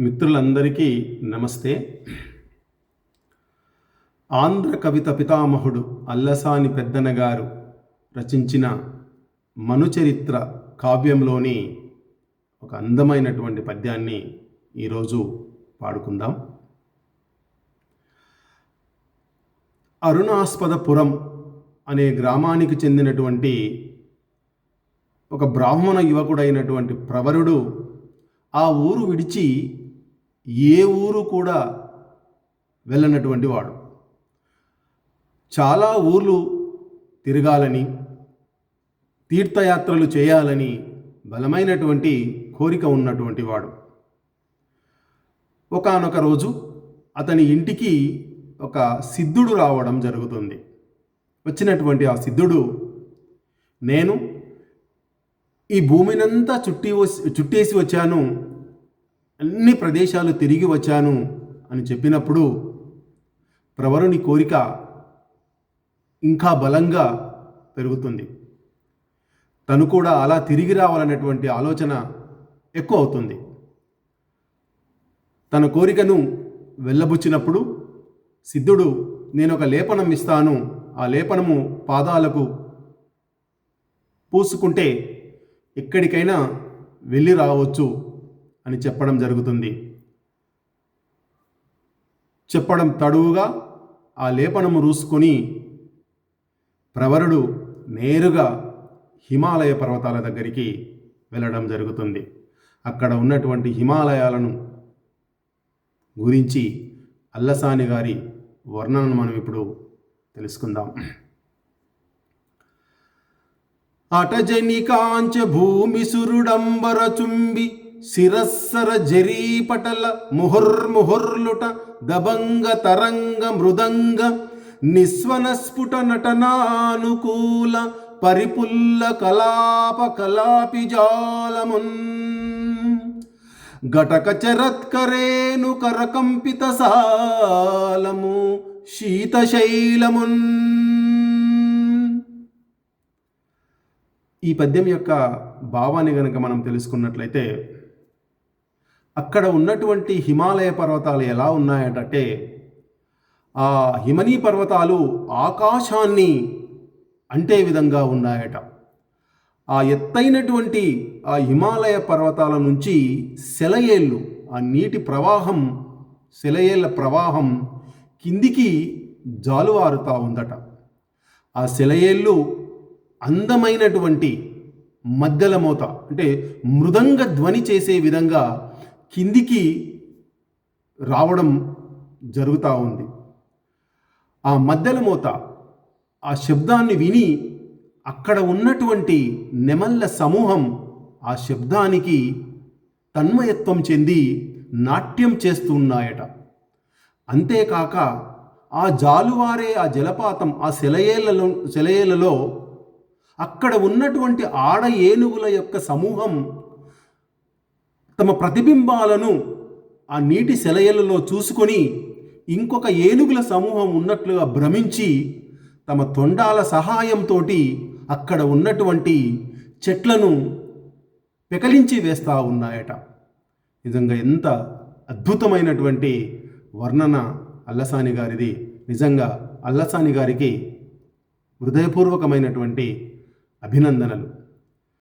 మిత్రులందరికీ నమస్తే. ఆంధ్ర కవిత పితామహుడు అల్లసాని పెద్దన గారు రచించిన మనుచరిత్ర కావ్యంలోని ఒక అందమైనటువంటి పద్యాన్ని ఈరోజు పాడుకుందాం. అరుణాస్పదపురం అనే గ్రామానికి చెందినటువంటి ఒక బ్రాహ్మణ యువకుడైనటువంటి ప్రవరుడు ఆ ఊరు విడిచి ఏ ఊరు కూడా వెళ్ళనటువంటి వాడు. చాలా ఊర్లు తిరగాలని తీర్థయాత్రలు చేయాలని బలమైనటువంటి కోరిక ఉన్నటువంటి వాడు. ఒకానొక రోజు అతని ఇంటికి ఒక సిద్ధుడు రావడం జరుగుతుంది. వచ్చినటువంటి ఆ సిద్ధుడు నేను ఈ భూమినంతా చుట్టి చుట్టేసి వచ్చాను. అన్ని ప్రదేశాలు తిరిగి వచ్చాను అని చెప్పినప్పుడు ప్రవరుని కోరిక ఇంకా బలంగా పెరుగుతుంది. తను కూడా అలా తిరిగి రావాలనేటువంటి ఆలోచన ఎక్కువ అవుతుంది. తన కోరికను వెళ్ళబుచ్చినప్పుడు సిద్ధుడు నేను ఒక లేపనం ఇస్తాను ఆ లేపనము పాదాలకు పూసుకుంటే ఎక్కడికైనా వెళ్ళి రావచ్చు అని చెప్పడం జరుగుతుంది. చెప్పడం తడువుగా ఆ లేపనము రూసుకొని ప్రవరుడు నేరుగా హిమాలయ పర్వతాల దగ్గరికి వెళ్ళడం జరుగుతుంది. అక్కడ ఉన్నటువంటి హిమాలయాలను గురించి అల్లసాని గారి వర్ణనను మనం ఇప్పుడు తెలుసుకుందాం. అటజని కాంచ భూమి సురుడంబర చుంబి శిరస్సర జరీపటల ముహుర్ముహుర్లుట దబంగ తరంగ మృదంగ నిస్వన స్ఫుట నటనానుకూల పరిపుల్ల కలాప కలాపి జాలమున్. ఘటక చరత్కరేను కరకంపిత సాలము శీతశైలమున్ ఈ పద్యం యొక్క భావాన్ని గనక మనం తెలుసుకున్నట్లయితే అక్కడ ఉన్నటువంటి హిమాలయ పర్వతాలు ఎలా ఉన్నాయంటే ఆ హిమనీ పర్వతాలు ఆకాశాన్ని అంటే విధంగా ఉన్నాయట. ఆ ఎత్తైనటువంటి ఆ హిమాలయ పర్వతాల నుంచి సెలయేళ్ళు ఆ నీటి ప్రవాహం సెలయేళ్ళ ప్రవాహం కిందికి జాలువారుతా ఉందట. ఆ సెలయేళ్ళు అందమైనటువంటి మద్దెల మోత అంటే మృదంగ ధ్వని చేసే విధంగా కిందికి రావడం జరుగుతూ ఉంది. ఆ మద్దెల మోత ఆ శబ్దాన్ని విని అక్కడ ఉన్నటువంటి నెమళ్ళ సమూహం ఆ శబ్దానికి తన్మయత్వం చెంది నాట్యం చేస్తున్నాయట. అంతేకాక ఆ జాలువారే ఆ జలపాతం ఆ సెలయేళ్ళలో సెలయేళ్ళలో అక్కడ ఉన్నటువంటి ఆడ ఏనుగుల యొక్క సమూహం తమ ప్రతిబింబాలను ఆ నీటి సెలయేళ్ళలో చూసుకొని ఇంకొక ఏనుగుల సమూహం ఉన్నట్లుగా భ్రమించి తమ తొండాల సహాయంతో అక్కడ ఉన్నటువంటి చెట్లను పెకలించి వేస్తూ ఉన్నాయట. నిజంగా ఎంత అద్భుతమైనటువంటి వర్ణన అల్లసాని గారిది. నిజంగా అల్లసాని గారికి హృదయపూర్వకమైనటువంటి అభినందనలు.